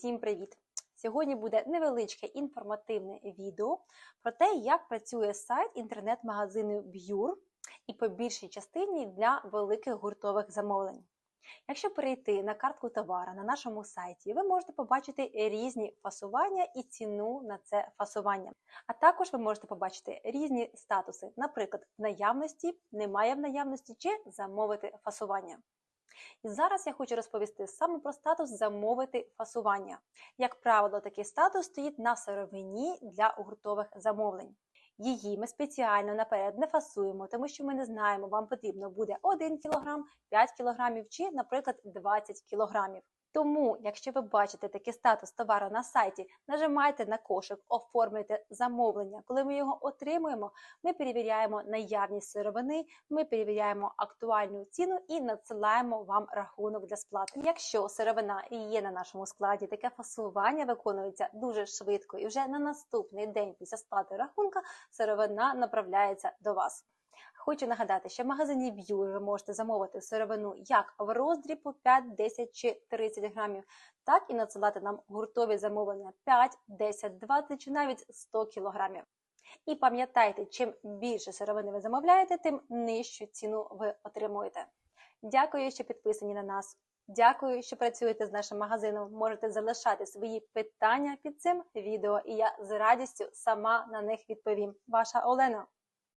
Усім привіт! Сьогодні буде невеличке інформативне відео про те, як працює сайт інтернет-магазину Bure і по більшій частині для великих гуртових замовлень. Якщо перейти на картку товара на нашому сайті, ви можете побачити різні фасування і ціну на це фасування. А також ви можете побачити різні статуси, наприклад, в наявності, немає в наявності чи замовити фасування. І зараз я хочу розповісти саме про статус замовити фасування. Як правило, такий статус стоїть на сировині для гуртових замовлень. Її ми спеціально наперед не фасуємо, тому що ми не знаємо, вам потрібно буде 1 кг, 5 кг чи, наприклад, 20 кг. Тому, якщо ви бачите такий статус товару на сайті, нажимайте на кошик, оформлюйте замовлення. Коли ми його отримуємо, ми перевіряємо наявність сировини, ми перевіряємо актуальну ціну і надсилаємо вам рахунок для сплати. Якщо сировина є на нашому складі, таке фасування виконується дуже швидко, і вже на наступний день після сплати рахунка сировина направляється до вас. Хочу нагадати, що в магазині Bure ви можете замовити сировину як в роздріб по 5, 10 чи 30 грамів, так і надсилати нам гуртові замовлення 5, 10, 20 чи навіть 100 кілограмів. І пам'ятайте, чим більше сировини ви замовляєте, тим нижчу ціну ви отримуєте. Дякую, що підписані на нас. Дякую, що працюєте з нашим магазином. Можете залишати свої питання під цим відео, і я з радістю сама на них відповім. Ваша Олена.